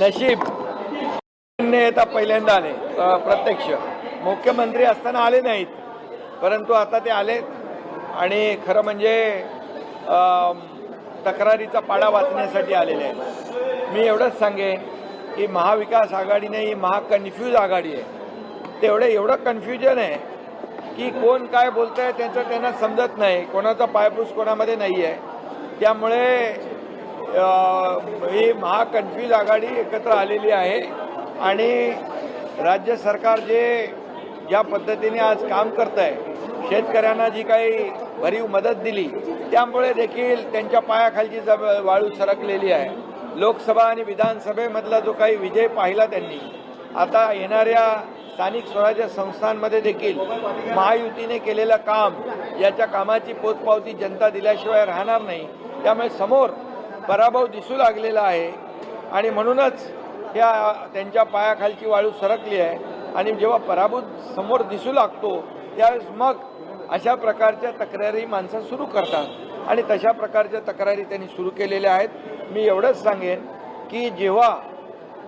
नशीब. नेता पहिल्यांदा आले. प्रत्यक्ष. मुख्यमंत्री असताना आले नाहीत. परंतु आता ते आले आणि खरं म्हणजे तक्रारीचा पाडा वाचण्यासाठी आलेले आहेत. मी एवढंच सांगेन की महाविकास आघाडी नाही ही महाकन्फ्यूज आघाडी आहे. तेवढं एवढं कन्फ्युजन आहे की कोण काय बोलत आहे त्यांचं त्यांना समजत नाही. कोणाचा पायपूस कोणामध्ये नाही आहे त्यामुळे ही महाकन्फ्यूज आघाडी एकत्र आलेली आहे आणि राज्य सरकार जे ज्या पद्धतीने आज काम करत आहे शेतकऱ्यांना जी काही भरीव मदत दिली त्यामुळे देखील त्यांच्या पायाखालची जब वाळू सरकलेली आहे. लोकसभा आणि विधानसभेमधला जो काही विजय पाहिला त्यांनी आता येणाऱ्या स्थानिक स्वराज्य संस्थांमध्ये देखील महायुतीने केलेलं काम याच्या कामाची पोचपावती जनता दिल्याशिवाय राहणार नाही. त्यामुळे समोर पराभव दिसू लागलेला आहे. आणि म्हणूनच या त्यांच्या पायाखालची वाळू सरकली आहे. आणि जेव्हा पराभूत समोर दिसू लागतो त्यावेळेस मग अशा प्रकारच्या तक्रारी माणसं सुरू करतात. आणि तशा प्रकारच्या तक्रारी त्यांनी सुरू केलेल्या आहेत. मी एवढंच सांगेन की जेव्हा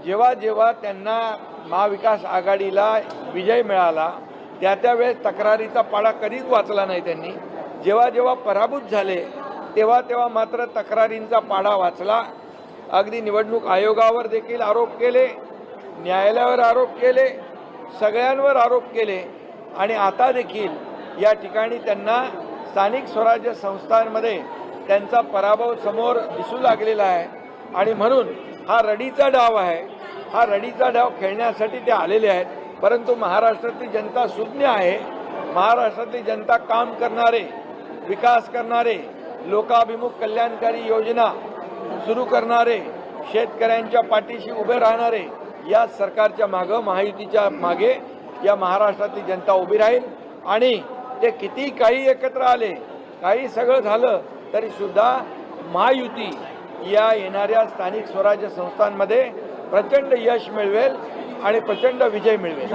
जेव्हा जेव्हा त्यांना महाविकास आघाडीला विजय मिळाला त्या त्यावेळेस तक्रारीचा पाडा कधीच वाचला नाही त्यांनी. जेव्हा जेव्हा पराभूत झाले तेव्हा तेव्हा मात्र तक्रारींचा पाढा वाचला. अगदी निवडणूक आयोगावर देखील आरोप केले न्यायालयावर आरोप केले सगळ्यांवर आरोप केले आणि आता देखील या ठिकाणी त्यांना स्थानिक स्वराज्य संस्थांमध्ये त्यांचा पराभव समोर दिसू लागलेला आहे आणि म्हणून हा रडीचा डाव आहे. हा रडीचा डाव खेळण्यासाठी ते आलेले आहेत. परंतु महाराष्ट्रातली जनता सुज्ञ आहे. महाराष्ट्रातली जनता काम करणारे विकास करणारे लोकाभिमुख कल्याणकारी योजना सुरू करणारे शेतकऱ्यांच्या पाठीशी उभे राहणारे या सरकारच्या मागं महायुतीच्या मागे या महाराष्ट्रातली जनता उभी राहील. आणि ते किती काही एकत्र आले काही सगळं झालं तरी सुद्धा महायुती या येणाऱ्या स्थानिक स्वराज्य संस्थांमध्ये प्रचंड यश मिळवेल आणि प्रचंड विजय मिळवेल.